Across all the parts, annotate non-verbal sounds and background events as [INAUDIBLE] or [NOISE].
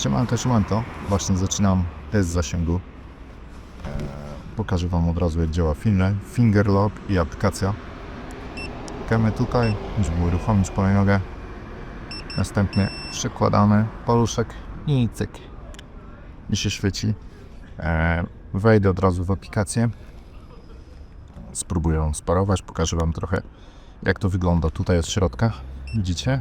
Siemanko, siemanko. Właśnie zaczynam test zasięgu. E, Pokażę Wam od razu jak działa Finger, Fingerlock i aplikacja. Klikamy tutaj, żeby uruchomić kolejnogę. Następnie przekładamy paluszek i cyk. I się świeci. E, Wejdę od razu w aplikację. Spróbuję ją sparować, pokażę Wam trochę jak to wygląda tutaj od środka. Widzicie?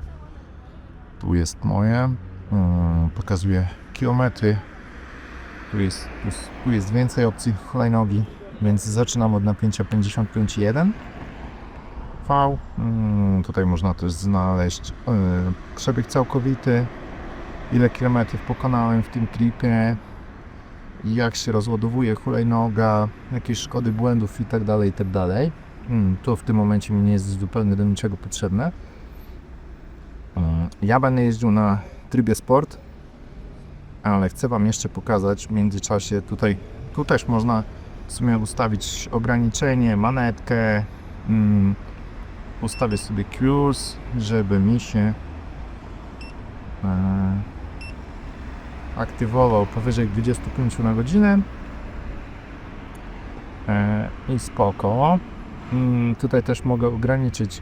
Tu jest moje. Mm, pokazuje kilometry. Tu jest, tu, jest, więcej opcji hulajnogi, więc zaczynam od napięcia 55,1 V. Mm, tutaj można też znaleźć yy, przebieg całkowity, ile kilometrów pokonałem w tym tripie, jak się rozładowuje hulajnoga, jakieś szkody błędów i tak dalej, i tak. Mm, to w tym momencie mi nie jest zupełnie do niczego potrzebne. Ja będę jeździł na trybie sport, ale chcę Wam jeszcze pokazać w międzyczasie tutaj, tu też można w sumie ustawić ograniczenie, manetkę, mm, ustawię sobie kurs, żeby mi się e, aktywował powyżej 25 na godzinę e, i spoko. Mm, tutaj też mogę ograniczyć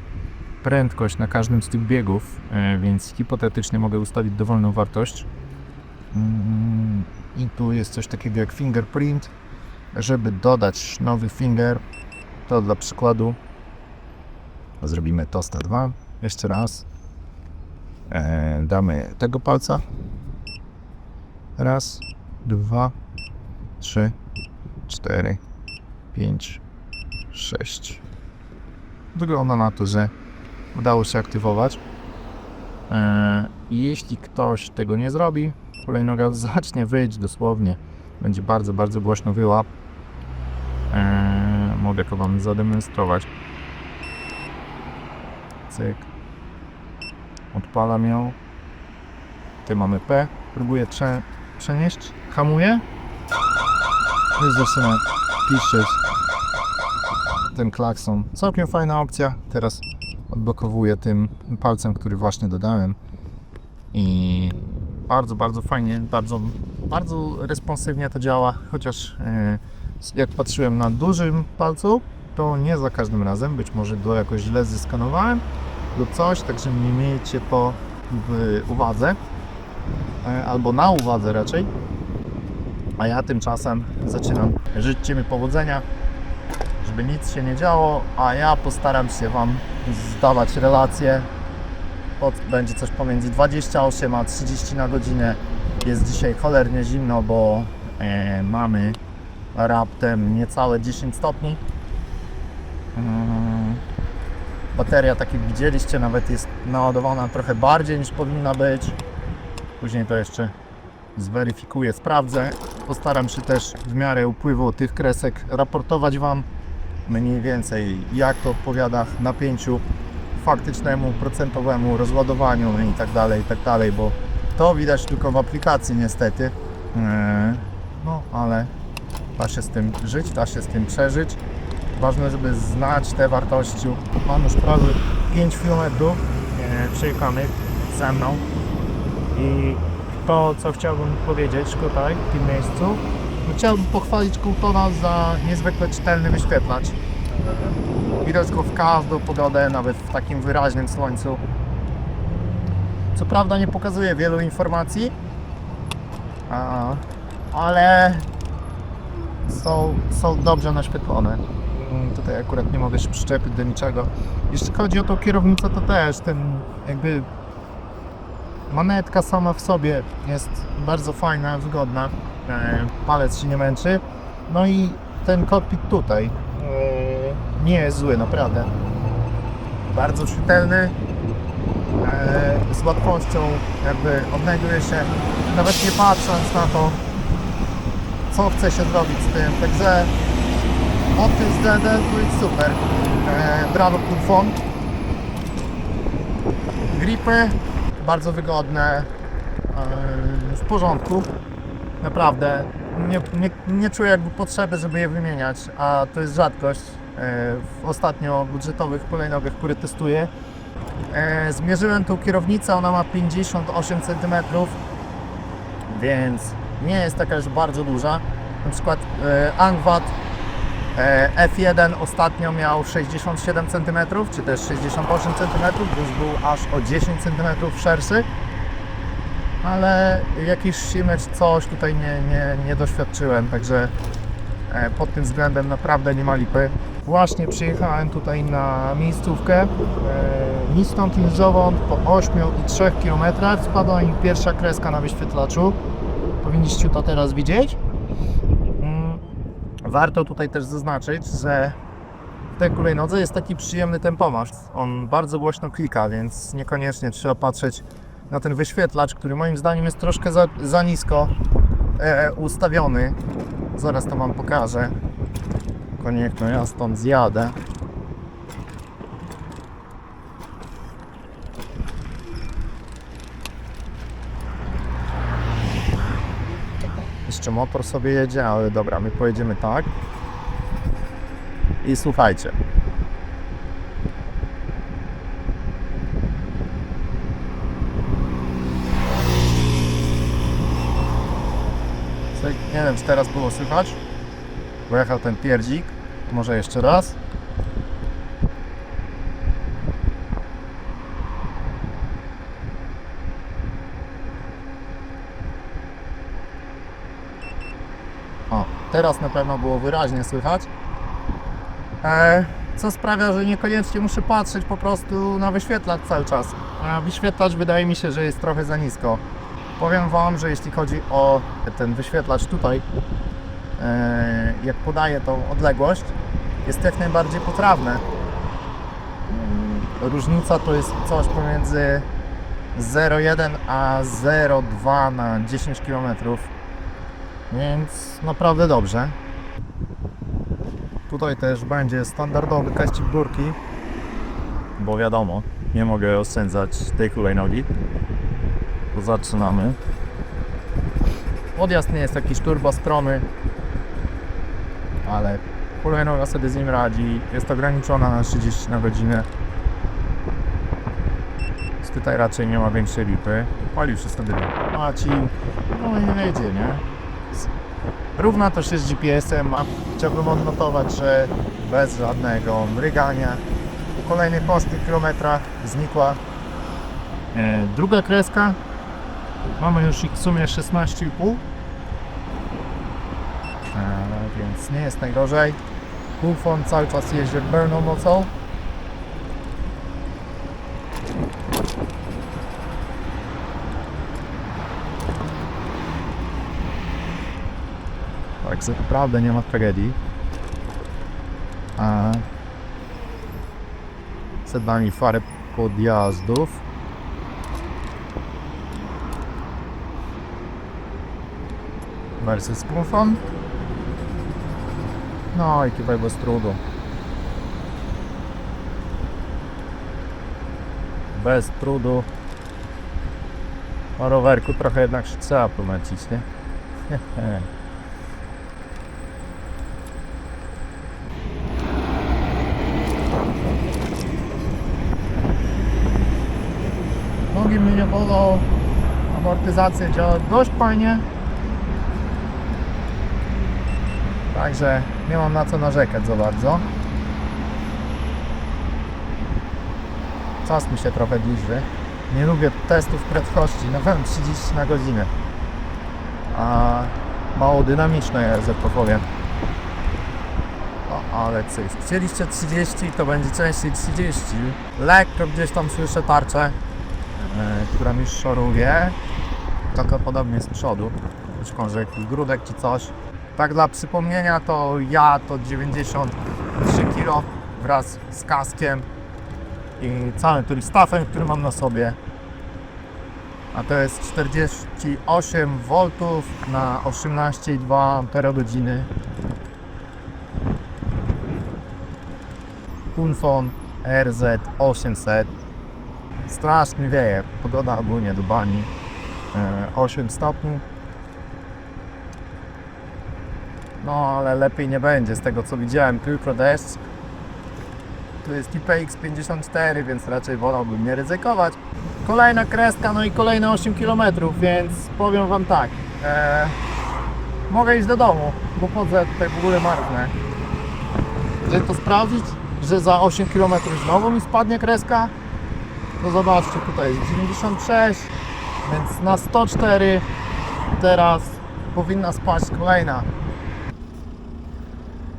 prędkość na każdym z tych biegów, e, więc hipotetycznie mogę ustawić dowolną wartość. Mm, I tu jest coś takiego jak fingerprint. Żeby dodać nowy finger, to dla przykładu zrobimy tosta 2. Jeszcze raz. E, damy tego palca. Raz, dwa, trzy, cztery, pięć, sześć. Wygląda na to, że udało się aktywować. E, i jeśli ktoś tego nie zrobi, hulajnoga [LAUGHS] zacznie wyjść dosłownie. Będzie bardzo, bardzo głośno wyła. E, mogę to Wam zademonstrować. Cyk. Odpalam ją. Tutaj mamy P. Próbuję prze, przenieść. Hamuję. Już zaczyna piszczeć ten klakson. Całkiem fajna opcja. Teraz odblokowuję tym palcem, który właśnie dodałem. I bardzo, bardzo fajnie, bardzo, bardzo responsywnie to działa, chociaż e, jak patrzyłem na dużym palcu, to nie za każdym razem, być może go jakoś źle zeskanowałem lub coś, także nie miejcie to w uwadze, e, albo na uwadze raczej. A ja tymczasem zaczynam. Życzcie mi powodzenia, żeby nic się nie działo, a ja postaram się Wam zdawać relacje. Będzie coś pomiędzy 28 a 30 na godzinę. Jest dzisiaj cholernie zimno, bo e, mamy raptem niecałe 10 stopni. Mm, bateria, tak jak widzieliście, nawet jest naładowana trochę bardziej niż powinna być. Później to jeszcze zweryfikuję, sprawdzę. Postaram się też w miarę upływu tych kresek raportować Wam mniej więcej jak to odpowiada napięciu faktycznemu, procentowemu rozładowaniu i tak dalej, i tak dalej, bo to widać tylko w aplikacji niestety. Eee, No, ale da się z tym żyć, da się z tym przeżyć. Ważne, żeby znać te wartości. Mam już prawie 5 km e, przejechanych ze mną i to, co chciałbym powiedzieć tutaj, w tym miejscu, chciałbym pochwalić Kultona za niezwykle czytelny wyświetlacz. Widać go w każdą pogodę, nawet w takim wyraźnym słońcu. Co prawda nie pokazuje wielu informacji, ale są, są dobrze naświetlone. Mm, Tutaj akurat nie mogę się przyczepić do niczego. Jeśli chodzi o tą kierownicę, to też ten jakby manetka sama w sobie jest bardzo fajna, wygodna. E, Palec się nie męczy. No i ten kokpit tutaj e, nie jest zły, naprawdę. Bardzo czytelny. e, Z łatwością jakby odnajduje się, nawet nie patrząc na to, co chce się zrobić z tym. Także od tym względem to jest super. Brawo Kulfon. Gripy bardzo wygodne, e, w porządku. Naprawdę. Nie, nie, nie czuję jakby potrzeby, żeby je wymieniać, a to jest rzadkość e, w ostatnio budżetowych hulajnogach, które testuję. E, Zmierzyłem tą kierownicę, ona ma 58 cm. więc nie jest taka już bardzo duża. Na przykład Angvat e, F1 ostatnio miał 67 cm, czy też 68 cm, więc był aż o 10 cm szerszy. Ale jakiś shimage coś tutaj nie, nie, nie doświadczyłem, także e, pod tym względem naprawdę nie ma lipy. Właśnie przyjechałem tutaj na miejscówkę. E, Nic stąd nic zowąd, po 8 i 3 km spadła mi pierwsza kreska na wyświetlaczu. Powinniście to teraz widzieć. Warto tutaj też zaznaczyć, że w tej hulajnodze jest taki przyjemny tempomat. On bardzo głośno klika, więc niekoniecznie trzeba patrzeć na ten wyświetlacz, który moim zdaniem jest troszkę za, za nisko e, ustawiony. Zaraz to Wam pokażę. Tylko niech no ja stąd zjadę. Jeszcze motor sobie jedzie, ale dobra, my pojedziemy tak. I słuchajcie. Nie wiem, czy teraz było słychać. Pojechał ten pierdzik. Może jeszcze raz. O, teraz na pewno było wyraźnie słychać. E, co sprawia, że niekoniecznie muszę patrzeć po prostu na wyświetlacz cały czas. A wyświetlacz wydaje mi się, że jest trochę za nisko. Powiem Wam, że jeśli chodzi o ten wyświetlacz tutaj, e, jak podaje tą odległość, jest jak najbardziej poprawne. Mm, Różnica to jest coś pomiędzy 0,1 a 0,2 na 10 km. Więc naprawdę dobrze. Tutaj też będzie standardowy kaścik górki, bo wiadomo, nie mogę oszczędzać tej hulajnogi. To zaczynamy. Odjazd nie jest jakiś turbo stromy, ale hulajnoga sobie z nim radzi. Jest ograniczona na 30 na godzinę. Tutaj raczej nie ma większej lipy. Palił się a ci no i nie jedzie, nie? Równa też jest GPS-em, a chciałbym odnotować, że bez żadnego mrygania po kolejnych 8 kilometrach znikła e, druga kreska. Mamy już ich w sumie 16,5 e, więc nie jest najgorzej. Bufon cały czas jeździ pełną mocą. Także naprawdę nie ma tragedii. A przed nami parę podjazdów. Versus Bufon. No i tutaj bez trudu. Bez trudu. O rowerku trochę jednak trzeba pomęcić, nie? [LAUGHS] Nogi mnie nie bolą. Amortyzacja działa dość fajnie. Także nie mam na co narzekać za bardzo. Czas mi się trochę bliży. Nie lubię testów prędkości, na pewno 30 na godzinę. A mało dynamiczne jest, że to powiem. O, ale coś. Chcieliście 30, to będzie częściej 30. Lekko gdzieś tam słyszę tarczę, która mi szoruje. Taka podobnie z przodu. Być jakiś grudek czy coś. Tak dla przypomnienia to ja to 93 kg wraz z kaskiem i całym tym stafem, który mam na sobie. A to jest 48 V na 18,2 Ah. Kunfon RZ 800. Strasznie wieje. Pogoda ogólnie do bani. E, 8 stopni. No, ale lepiej nie będzie z tego co widziałem, tylko deszcz. Tu jest IPX 54, więc raczej wolałbym nie ryzykować. Kolejna kreska, no i kolejne 8 km, więc powiem Wam tak. e, mogę iść do domu, bo chodzę tutaj w ogóle marznę. Żeby to sprawdzić, że za 8 km znowu mi spadnie kreska, to zobaczcie, tutaj jest 96, więc na 104 teraz powinna spaść kolejna.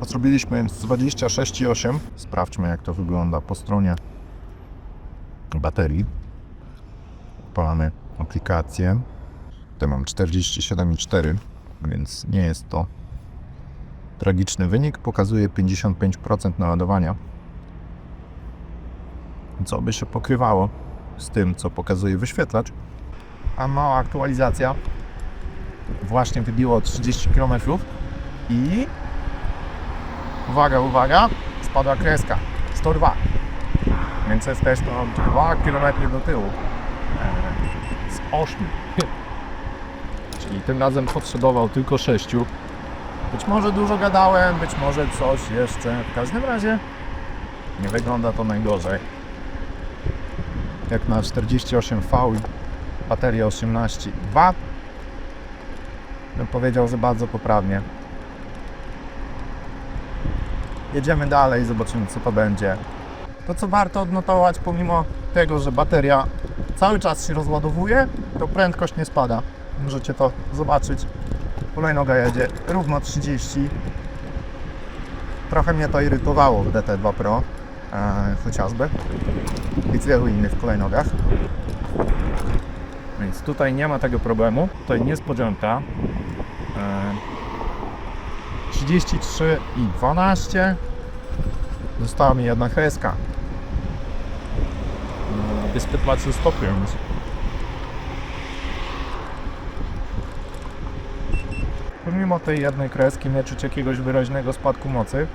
Zrobiliśmy 26,8. Sprawdźmy jak to wygląda po stronie baterii. Odpalamy aplikację. Tutaj mam 47,4, więc nie jest to tragiczny wynik. Pokazuje 55% naładowania. Co by się pokrywało z tym, co pokazuje wyświetlacz. A mała aktualizacja. Właśnie wybiło 30 km i uwaga, uwaga, spadła kreska 102. Więc jest też to 2 km do tyłu z 8. Czyli tym razem potrzebował tylko 6. Być może dużo gadałem, być może coś jeszcze. W każdym razie nie wygląda to najgorzej. Jak na 48V i bateria 18,2 bym powiedział, że bardzo poprawnie. Jedziemy dalej, zobaczymy co to będzie. To co warto odnotować, pomimo tego, że bateria cały czas się rozładowuje, to prędkość nie spada. Możecie to zobaczyć. Hulajnoga jedzie równo 30. Trochę mnie to irytowało w DT2 Pro, chociażby. I wielu innych hulajnogach. Więc tutaj nie ma tego problemu. Tutaj niespodzianka. E, 33 i 12. Została mi jedna kreska. Wyspytłacy stopiąc. Pomimo tej jednej kreski nie czuć jakiegoś wyraźnego spadku mocy.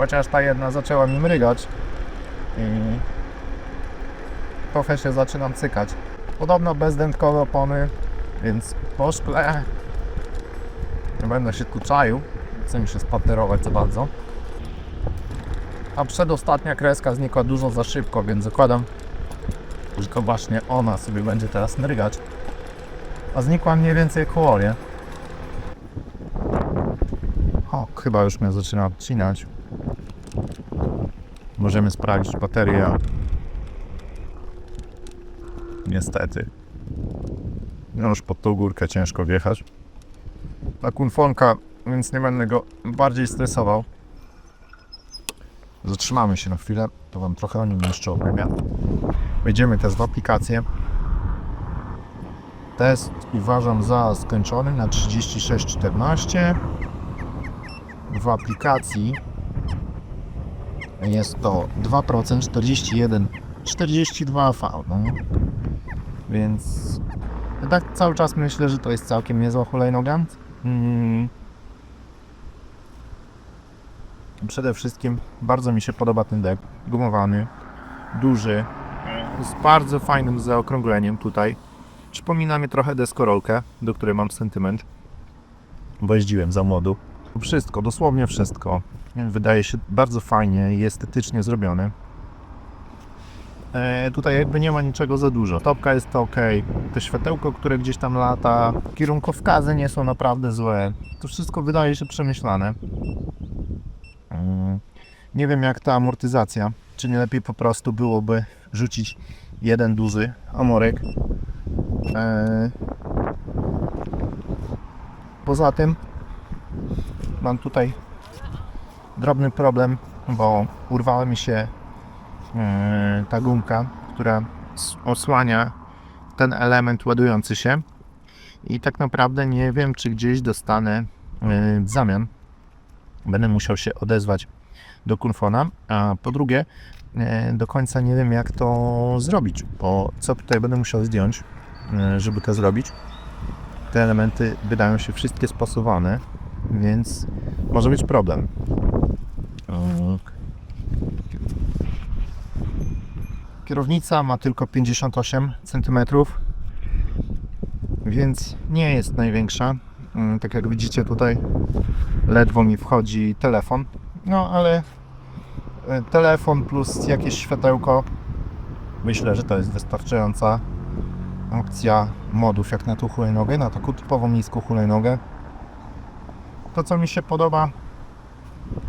Chociaż ta jedna zaczęła mi mrygać. I trochę się zaczynam cykać. Podobno bezdętkowe opony, więc po szkle nie będę się tu czaił. Chcę mi się spaterować za bardzo. A przedostatnia kreska znikła dużo za szybko, więc zakładam, że to właśnie ona sobie będzie teraz mrygać. A znikła mniej więcej koło, nie? O, chyba już mnie zaczyna odcinać. Możemy sprawdzić baterię. Niestety. No już pod tą górkę ciężko wjechać. Ta kunfonka, więc nie będę go bardziej stresował. Zatrzymamy się na chwilę, to Wam trochę o nim jeszcze opowiem. Wejdziemy teraz w aplikację. Test uważam za skończony na 36,14. W aplikacji jest to 2%, 41, 42V. No. Więc tak cały czas myślę, że to jest całkiem niezła hulajnoga. Mm. Przede wszystkim bardzo mi się podoba ten dek. Gumowany, duży, z bardzo fajnym zaokrągleniem tutaj. Przypomina mi trochę deskorolkę, do której mam sentyment, bo jeździłem za młodu. Wszystko, dosłownie wszystko. Wydaje się bardzo fajnie i estetycznie zrobione. E, tutaj jakby nie ma niczego za dużo. Topka jest ok. To światełko, które gdzieś tam lata, kierunkowskazy nie są naprawdę złe. To wszystko wydaje się przemyślane. Mm, Nie wiem jak ta amortyzacja. Czy nie lepiej po prostu byłoby rzucić jeden duży amorek. E, Poza tym mam tutaj drobny problem, bo urwała mi się e, ta gumka, która osłania ten element ładujący się i tak naprawdę nie wiem, czy gdzieś dostanę e, w zamian. Będę musiał się odezwać do Kunfona, a po drugie e, do końca nie wiem jak to zrobić, bo co tutaj będę musiał zdjąć, żeby to zrobić. Te elementy wydają się wszystkie spasowane, więc może być problem. Ok. Kierownica ma tylko 58 cm, więc nie jest największa. Mm, Tak jak widzicie tutaj ledwo mi wchodzi telefon. No ale e, telefon plus jakieś światełko myślę, że to jest wystarczająca opcja modów jak na tą hulajnogę, na taką typową niską hulajnogę. To co mi się podoba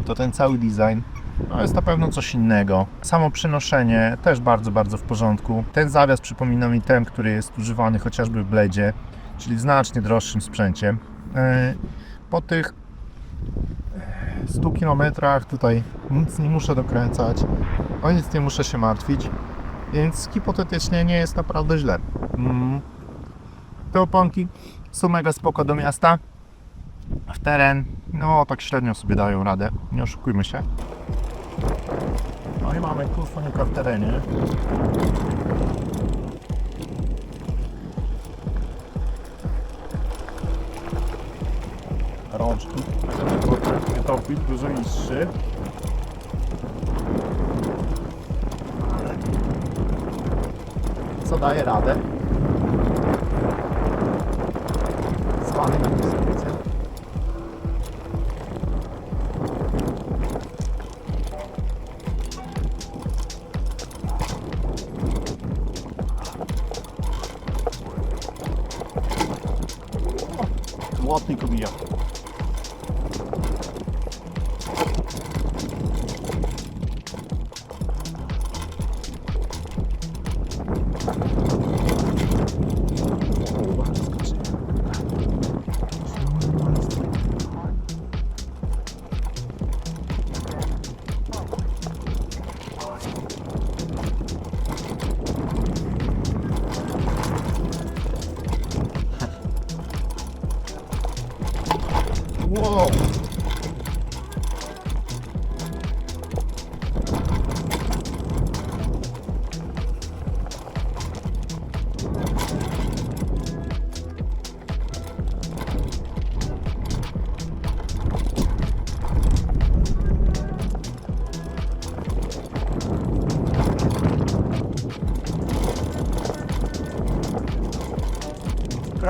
to ten cały design. No jest na pewno coś innego. Samo przenoszenie też bardzo, bardzo w porządku. Ten zawias przypomina mi ten, który jest używany chociażby w Blade'zie, czyli w znacznie droższym sprzęcie. E, Po tych 100 km tutaj nic nie muszę dokręcać, o nic nie muszę się martwić, więc hipotetycznie nie jest naprawdę źle. Mm. Te oponki są mega spoko do miasta. W teren, no tak średnio sobie dają radę, nie oszukujmy się. No i mamy kurfonika w terenie. Rączki, nie topić, dużo niższy. Co daje radę? Zwany na ватником я.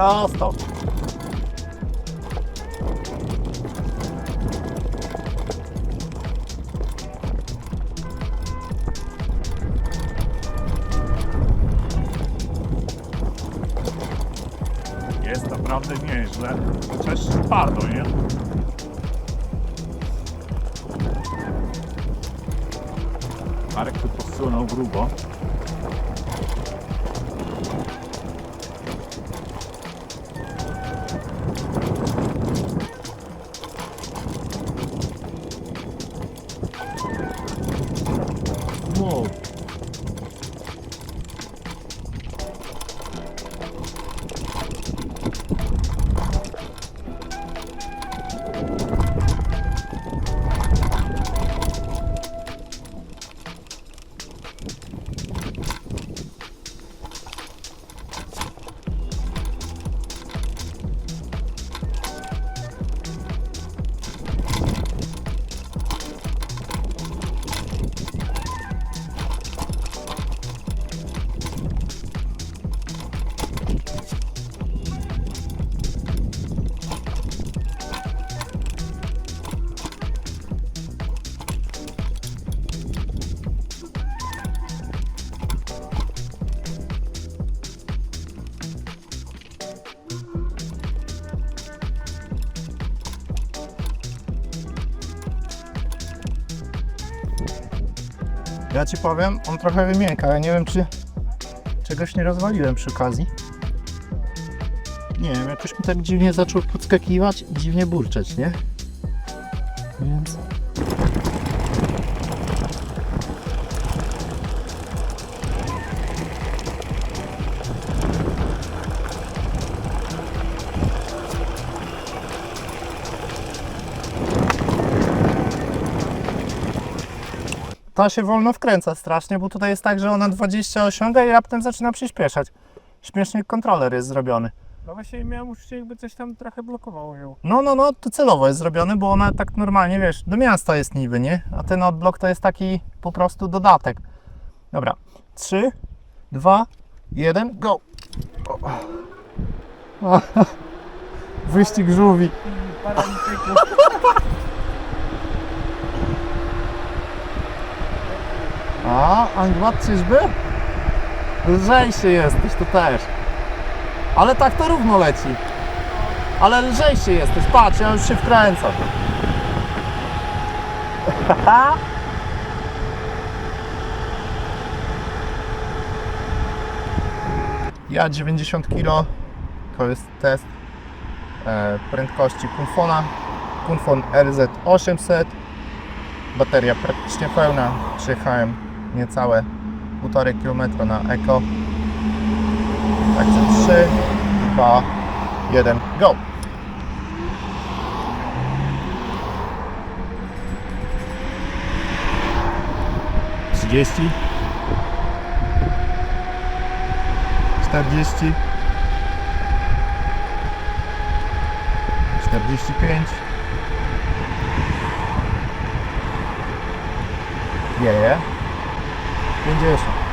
Prosto. Jest naprawdę nieźle, chociaż twardo, nie? Marek tu posunął grubo. Ja ci powiem, on trochę wymięka. Ja nie wiem, czy czegoś nie rozwaliłem przy okazji. Nie wiem, jakoś mi tak dziwnie zaczął podskakiwać dziwnie burczeć, nie? Więc. Ta się wolno wkręca strasznie, bo tutaj jest tak, że ona 20 osiąga i raptem zaczyna przyspieszać. Śmiesznie kontroler jest zrobiony. No właśnie miałem uczucie, jakby coś tam trochę blokowało ją. No, no, no, to celowo jest zrobione, bo ona tak normalnie, wiesz, do miasta jest niby, nie? A ten odblok to jest taki po prostu dodatek. Dobra, 3, 2, 1, go! O. [LAUGHS] Wyścig żółwi. Paralityków. [LAUGHS] A, Angmat czyżby? Lżejszy jesteś, to też. Ale tak to równo leci. Ale lżejszy jesteś, patrz, ja już się wkręcam. [LAUGHS] Ja 90 kg, to jest test e, prędkości Kunfona. Kunfon RZ800, bateria praktycznie pełna, przejechałem niecałe 1,5 km na Eko. Także 3, 2, 1, go! Trzydzieści, czterdzieści, czterdzieści pięć, wieje, pięćdziesiąt.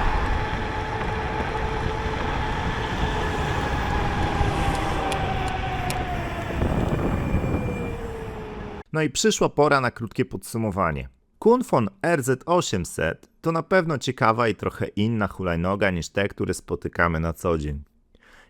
No i przyszła pora na krótkie podsumowanie. Kunfon RZ800 to na pewno ciekawa i trochę inna hulajnoga niż te, które spotykamy na co dzień.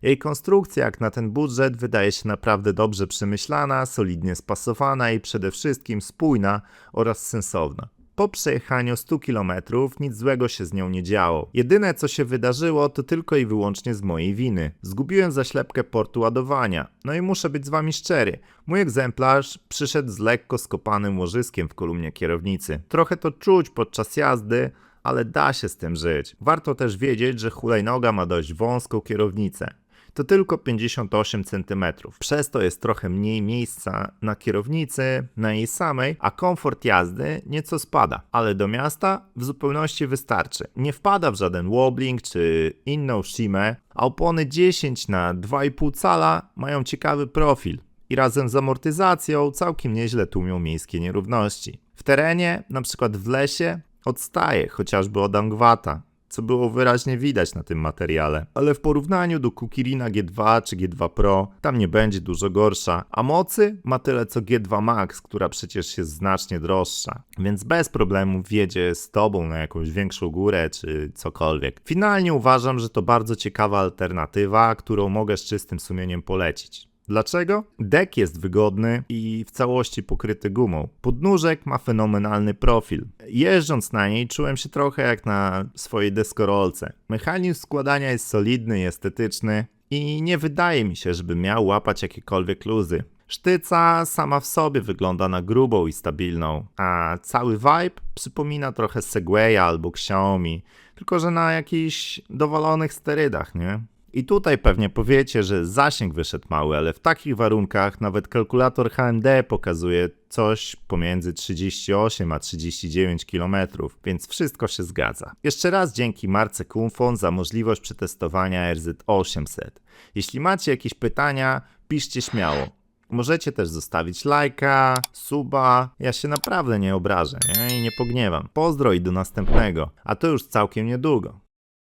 Jej konstrukcja jak na ten budżet wydaje się naprawdę dobrze przemyślana, solidnie spasowana i przede wszystkim spójna oraz sensowna. Po przejechaniu 100 km nic złego się z nią nie działo. Jedyne co się wydarzyło to tylko i wyłącznie z mojej winy. Zgubiłem zaślepkę portu ładowania. No i muszę być z wami szczery. Mój egzemplarz przyszedł z lekko skopanym łożyskiem w kolumnie kierownicy. Trochę to czuć podczas jazdy, ale da się z tym żyć. Warto też wiedzieć, że hulajnoga ma dość wąską kierownicę. To tylko 58 cm. Przez to jest trochę mniej miejsca na kierownicy, na jej samej, a komfort jazdy nieco spada. Ale do miasta w zupełności wystarczy. Nie wpada w żaden wobbling czy inną shimę, a opony 10 na 2,5 cala mają ciekawy profil i razem z amortyzacją całkiem nieźle tłumią miejskie nierówności. W terenie, na przykład w lesie, odstaje chociażby od Angwata, co było wyraźnie widać na tym materiale. Ale w porównaniu do Kukirina G2 czy G2 Pro, tam nie będzie dużo gorsza, a mocy ma tyle co G2 Max, która przecież jest znacznie droższa, więc bez problemu wjedzie z tobą na jakąś większą górę czy cokolwiek. Finalnie uważam, że to bardzo ciekawa alternatywa, którą mogę z czystym sumieniem polecić. Dlaczego? Dek jest wygodny i w całości pokryty gumą. Podnóżek ma fenomenalny profil. Jeżdżąc na niej czułem się trochę jak na swojej deskorolce. Mechanizm składania jest solidny i estetyczny i nie wydaje mi się, żeby miał łapać jakiekolwiek luzy. Sztyca sama w sobie wygląda na grubą i stabilną, a cały vibe przypomina trochę Segwaya albo Xiaomi, tylko że na jakichś dowalonych sterydach, nie? I tutaj pewnie powiecie, że zasięg wyszedł mały, ale w takich warunkach nawet kalkulator HMD pokazuje coś pomiędzy 38 a 39 km, więc wszystko się zgadza. Jeszcze raz dzięki marce Kumfon za możliwość przetestowania RZ800. Jeśli macie jakieś pytania, piszcie śmiało. Możecie też zostawić lajka, suba. Ja się naprawdę nie obrażę nie? i nie pogniewam. Pozdro i do następnego, a to już całkiem niedługo.